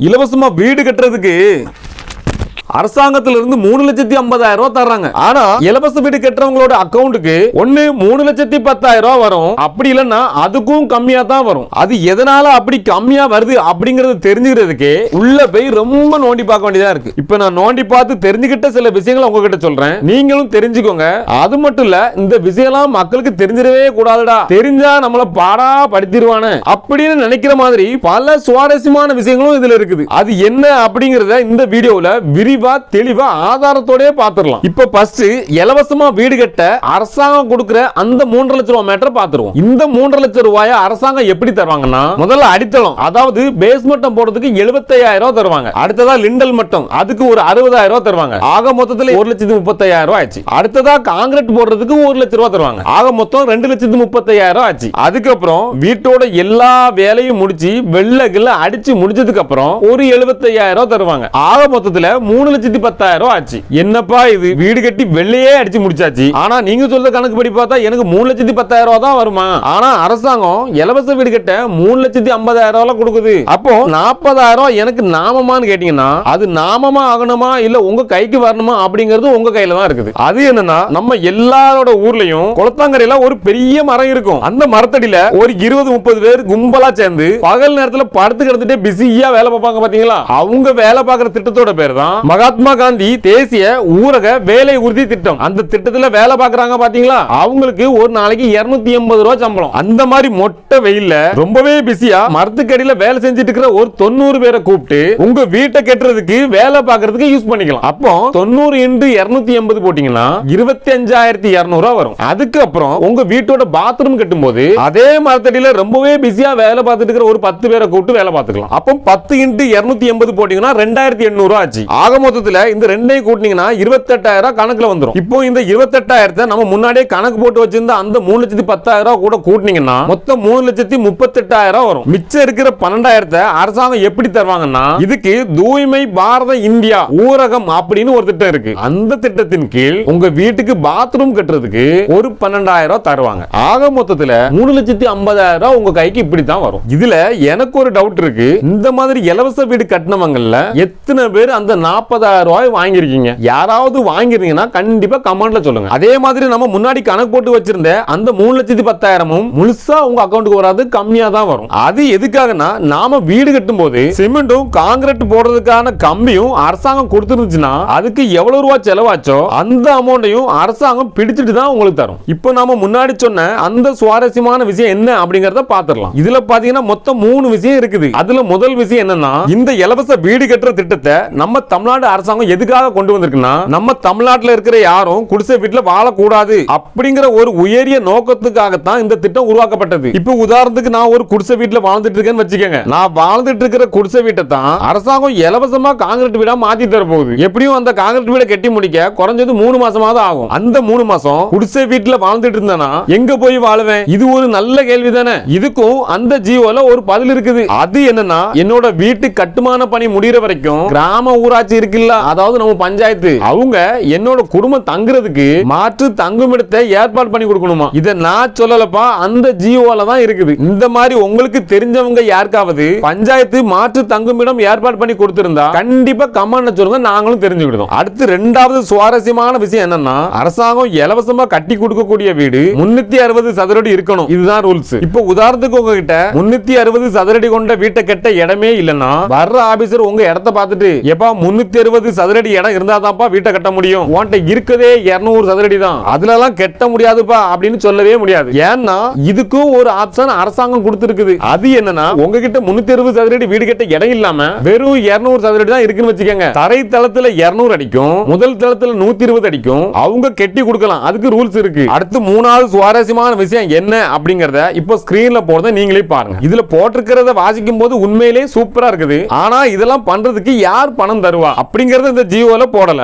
இலவசமா வீடு கட்டுறதுக்கு அரசாங்கத்திலிருந்து மூணு லட்சத்தி ஐம்பதாயிரம் ரூபாய் தர்றாங்க. ஆனா இலவச வீடு கட்டுறவங்களோட அக்கௌண்ட்டுக்கு ஒன்னு மூணு லட்சத்தி பத்தாயிரம் ரூபாய் வரும். அப்படி இல்லைன்னா அதுக்கும் கம்மியா தான் வரும். அது எதனால அப்படி கம்மியா வருது அப்படிங்கறது தெரிஞ்சுக்கிறதுக்கு உள்ள போய் ரொம்ப நோண்டி பார்க்க வேண்டியதா இருக்கு. இப்ப நான் நோண்டி பார்த்து தெரிஞ்சுக்கிட்ட சில விஷயங்களை உங்ககிட்ட சொல்றேன். நீங்களும் தெரிஞ்சுக்கோங்க. அது மட்டும் இல்ல இந்த விஷயம்லாம் மக்களுக்கு தெரிஞ்சிடவே கூடாதுடா. தெரிஞ்சா நம்மள பாடா படுத்திடுவானே அப்படின்னு நினைக்கிற மாதிரி பல சுவாரஸ்யமான விஷயங்களும் இதுல இருக்குது. அது என்ன அப்படிங்கறத இந்த வீடியோல விரிவா தெளிவா ஆதாரத்தோடயே பாத்துடலாம். இப்ப ஃபர்ஸ்ட் இலவசமா வீடு கட்ட அரசாங்கம் கொடுக்கிற அந்த மூன்று லட்சம் ரூபாய் மேட்டர் பாத்துருவோம். இந்த மூன்று லட்சம் ரூபாய அரசாங்கம் எப்படி தருவாங்கன்னா முதல்ல அடித்தளம் அதாவது பேஸ் மட்டம் போடுறதுக்கு 75000 ரூபாய் தருவாங்க. அடுத்ததா லிண்டல் மட்டம் அதுக்கு ஒரு 60000 ரூபாய் தருவாங்க. ஆக மொத்தத்துல ஒரு லட்சத்து முப்பத்தையாயிரம் ரூபாய் ஆச்சு. அடுத்ததா காங்கிரீட் போடுறதுக்கு ஒரு லட்சம் ரூபாய் தருவாங்க. ஆக மொத்தம் ரெண்டு லட்சத்து முப்பத்தையாயிரம் ரூபாய் ஆச்சு. அதுக்கப்புறம் வீட்டோட எல்லா வேலையும் முடிச்சு வெள்ளகில் அடிச்சு முடிச்சதுக்கு அப்புறம் ஒரு 75000 ரூபாய் தருவாங்க. ஆக மொத்தத்துல மூணு லட்சத்தி பத்தாயிரம் ரூபாய் ஆச்சு. என்னப்பா இது? வீடு கட்டி வெள்ளையே அடிச்சு முடிச்சாச்சு. ஆனா நீங்க சொல்ற கணக்கு படி பார்த்தா எனக்கு மூணு லட்சத்தி பத்தாயிரம் ரூபாய் தான் வருமா? ஆனா அரசாங்கம் இலவச வீடு கட்ட மூணு லட்சத்தி ஐம்பதாயிரம் ரூபாய் கொடுக்குது. அப்போ நாற்பதாயிரம் எனக்கு நாமமான்னு கேட்டீங்கன்னா அது நாமமா ஆகணுமா? இல்ல உங்க கைக்கு வரணுமா? அப்படிங்கிறது உங்க கையில தான் இருக்குது. அது என்னன்னா நம்ம எல்லாரோட ஊர்லயும் குளத்தாங்கரையில ஒரு பெரிய மரம் இருக்கும். அந்த மரத்தடியில ஒரு இருபது முப்பது பேர் கும்பலா சேர்ந்து பகல் நேரத்துல படுத்து கிடந்துட்டே பிஸியா வேலை பார்ப்பாங்க பாத்தீங்களா? அவங்க வேலை பார்க்குற திட்டத்தோட பேர் தான் மகாத்மா காந்தி தேசிய ஊரக வேலை உறுதி திட்டம். அந்த திட்டத்துல வேலை பாக்குறாங்க பாத்தீங்களா? அவங்களுக்கு ஒரு நாளைக்கு 280 எண்பது ரூபாய் சம்பளம். அந்த மாதிரி மொட்டை வெயில்ல ரொம்பவே பிஸியா மரத்துக்கடியில வேலை செஞ்சுட்டு இருக்கிற ஒரு தொண்ணூறு பேரை கூப்பிட்டு உங்க வீட்டை கட்டுறதுக்கு வேலை பார்க்கறதுக்கு யூஸ் பண்ணிக்கலாம். அப்போ தொண்ணூறு இன்டு இருநூத்தி எண்பது போட்டீங்கன்னா இருபத்தி அஞ்சாயிரத்தி இருநூறு வரும். அதுக்கப்புறம் உங்க வீட்டோட பாத்ரூம் கட்டும்போது அதே மரத்தடியில ரொம்பவே பிஸியா வேலை பார்த்துட்டு இருக்கிற ஒரு பத்து பேரை கூப்பிட்டு வேலை பார்த்துக்கலாம். அப்போ பத்து இன்டு இருநூத்தி எண்பது போட்டீங்கன்னா ரெண்டாயிரத்தி எண்ணூறு ஆச்சு. ஆக மொத்தத்தில் இந்த ரெண்டையும் கூட்டினீங்கன்னா இருபத்தெட்டாயிரம் கணக்கில் வந்துடும் இப்போ இந்த இருபத்தெட்டாயிரத்தை நம்ம முன்னாடியே கணக்கு போட்டு வச்சிருந்த அந்த மூணு லட்சத்தி பத்தாயிரம் ரூபா கூட கூட்டினீங்கன்னா மொத்தம் மூணு லட்சத்தி முப்பத்தெட்டாயிரம் வரும். மிச்சம் இருக்கிற பன்னெண்டாயிரத்தை அரசாங்கம் எப்படி தருவாங்கன்னா இதுக்கு தூய்மை பாரத இந்தியா ஊரகம் அப்படின்னு ஒரு திட்டம் இருக்கு. அந்த திட்டத்தின் கீழ் உங்க வீட்டுக்கு பாத்ரூம் கட்டுறதுக்கு ஒரு பன்னெண்டாயிரம் ரூபாய் தருவாங்க. ஆக மொத்தத்துல மூணு லட்சத்தி ஐம்பதாயிரம் ரூபாய் உங்க கைக்கு இப்படி தான் வரும். இதுல எனக்கு ஒரு டவுட் இருக்கு. இந்த மாதிரி இலவச வீடு கட்டினவங்கல்ல எத்தனை பேர் அந்த நாற்பது நாற்பதாயிரம் ரூபாய் வாங்கியிருக்கீங்க. யாராவது வாங்கிருந்தீங்கன்னா கண்டிப்பா கமெண்ட்ல சொல்லுங்க. அதே மாதிரி நம்ம முன்னாடி கணக்கு போட்டு வச்சிருந்த அந்த மூணு லட்சத்தி பத்தாயிரமும் முழுசா உங்க அக்கௌண்ட்டுக்கு வராது கம்மியா தான் வரும். அது எதுக்காகனா நாம வீடு கட்டும் போது சிமெண்ட்டும் காங்கிரீட் போடுறதுக்கான கம்பியும் அரசாங்கம் கொடுத்துருந்துச்சுன்னா அதுக்கு எவ்வளவு ரூபாய் செலவாச்சோ அந்த அமௌண்ட்டையும் அரசாங்கம் பிடிச்சிட்டு தான் உங்களுக்கு தரும். இப்போ நாம முன்னாடி சொன்ன அந்த சுவாரஸ்யமான விஷயம் என்ன அப்படிங்கறத பாத்துடலாம். இதுல பாத்தீங்கன்னா மொத்தம் மூணு விஷயம் இருக்குது. அதுல முதல் விஷயம் என்னன்னா இந்த இலவச வீடு கட்டுற திட்டத்தை நம்ம தமிழ்நாடு அரசாங்கம் எதுக்காக கொண்டு வந்திருக்குன்னா நம்ம தமிழ்நாட்டில் இருக்கிற யாரும் குடிசை வீட்டில் வாழக்கூடாது அப்படிங்கிற ஒரு உயரிய நோக்கத்துக்காகத்தான் இந்த திட்டம் உருவாக்கப்பட்டது. இப்போ உதாரணத்துக்கு நான் ஒரு குடிசை வீட்டில் வாழ்ந்துட்டு இருக்கேன்னு வச்சுக்கோங்க. நான் வாழ்ந்துட்டு இருக்கிற குடிசை வீட்டை தான் அரசாங்கம் இலவசமா காங்கிரீட் வீடா மாத்தி தர போகுது. எப்படியும் அந்த காங்கிரீட் வீடை கட்டி முடிக்க குறைஞ்சது மூணு மாசமாவது ஆகும். அந்த மூணு மாசம் குடிசை வீட்டில் வாழ்ந்துட்டு இருந்தனா எங்க போய் வாழுவேன்? இது ஒரு நல்ல கேள்வி தானே இதுக்கும் அந்த ஜியோல ஒரு பதில் இருக்குது. அது என்னன்னா என்னோட வீட்டு கட்டுமான பணி முடிகிற வரைக்கும் கிராம ஊராட்சி இருக்கு இருக்குல்ல அதாவது நம்ம பஞ்சாயத்து. அவங்க என்னோட குடும்பம் தங்குறதுக்கு மாற்று தங்குமிடத்தை ஏற்பாடு பண்ணி கொடுக்கணுமா? இத நான் சொல்லலப்பா அந்த ஜியோல தான் இருக்குது. இந்த மாதிரி உங்களுக்கு தெரிஞ்சவங்க யாருக்காவது பஞ்சாயத்து மாற்று தங்குமிடம் ஏற்பாடு பண்ணி கொடுத்திருந்தா கண்டிப்பா கமெண்ட்ல சொல்லுங்க நாங்களும் தெரிஞ்சுக்கிட்டோம் அடுத்து ரெண்டாவது சுவாரஸ்யமான விஷயம் என்னன்னா அரசாங்கம் இலவசமா கட்டி கொடுக்கக்கூடிய வீடு முன்னூத்தி அறுபது சதுரடி இருக்கணும். இதுதான் ரூல்ஸ் இப்போ உதாரணத்துக்கு உங்ககிட்ட முன்னூத்தி அறுபது சதுரடி கொண்ட வீட்டை கட்ட இடமே இல்லைன்னா வர்ற ஆபீசர் உங்க இடத்த பார்த்துட்டு எப்பா முன்னூத்தி இருபது சதுரடி இடம் இருந்தா தான்ப்பா வீட்டை கட்ட முடியும். உன்ட்ட இருக்கதே 200 சதுரடி தான். அதுல எல்லாம் கட்ட முடியாதுப்பா அப்படின்னு சொல்லவே முடியாது. ஏன்னா இதுக்கும் ஒரு ஆப்ஷன் அரசாங்கம் கொடுத்திருக்குது. அது என்னன்னா உங்ககிட்ட முன்னூத்தி அறுபது சதுரடி வீடு கட்ட இடம் இல்லாம வெறும் 200 சதுரடி தான் இருக்குன்னு வச்சுக்கோங்க. தரை தளத்துல 200 அடிக்கும் முதல் தளத்துல 120 அடிக்கும். அவங்க கெட்டி கொடுக்கலாம். அதுக்கு ரூல்ஸ் இருக்கு. அடுத்து மூணாவது சுவாரஸ்யமான விஷயம் என்ன அப்படிங்கறத இப்போ ஸ்கிரீன்ல போறத நீங்களே பாருங்க. இதுல போட்டிருக்கிறத வாசிக்கும் போது உண்மையிலேயே சூப்பரா இருக்குது. ஆனா இதெல்லாம் பண்றதுக்கு யார் பணம் தருவா? அப்படிங்கிறது இந்த ஜியோவில் போடல.